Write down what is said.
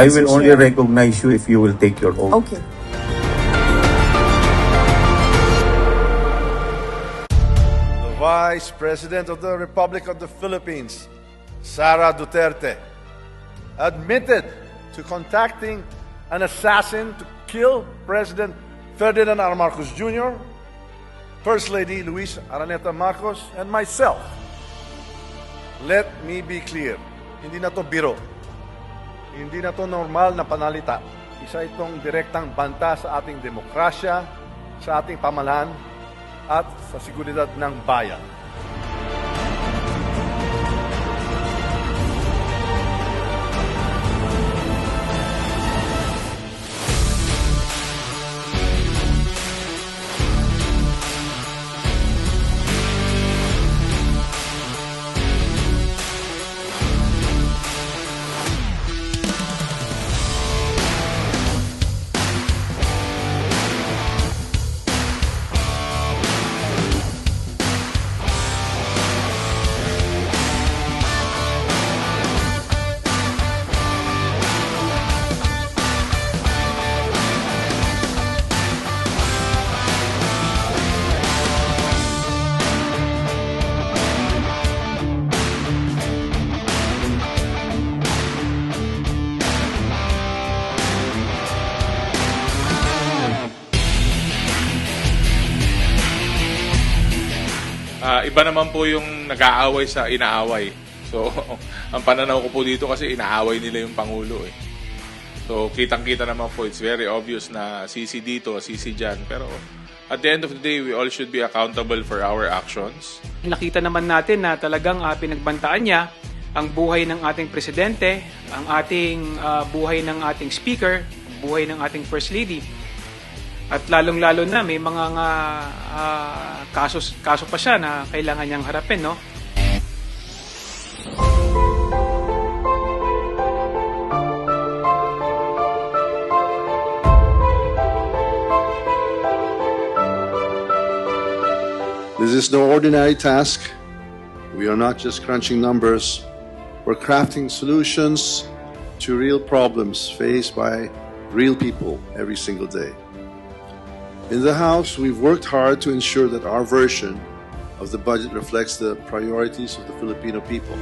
I will only recognize you if you will take your oath. Okay. The Vice President of the Republic of the Philippines, Sara Duterte, admitted to contacting an assassin to kill President Ferdinand R. Marcos Jr., First Lady Luis Araneta Marcos, and myself. Let me be clear, hindi na to biro. Hindi na to normal na panalita. Isa itong direktang banta sa ating demokrasya, sa ating pamalaan, at sa seguridad ng bayan. Ah, iba naman po yung nag-aaway sa inaaway. So, ang pananaw ko po dito kasi inaaway nila yung Pangulo eh. So, kitang-kita naman po, it's very obvious na sisi dito, sisi dyan. Pero, at the end of the day, we all should be accountable for our actions. Nakita naman natin na talagang uh, pinagbantaan niya ang buhay ng ating presidente, ang ating ah, buhay ng ating speaker, buhay ng ating first lady. At lalong-lalo na may mga nga, ah, kasos, kaso pa siya na kailangan niyang harapin, no? This is no ordinary task. We are not just crunching numbers, we're crafting solutions to real problems faced by real people every single day. In the House, we've worked hard to ensure that our version of the budget reflects the priorities of the Filipino people.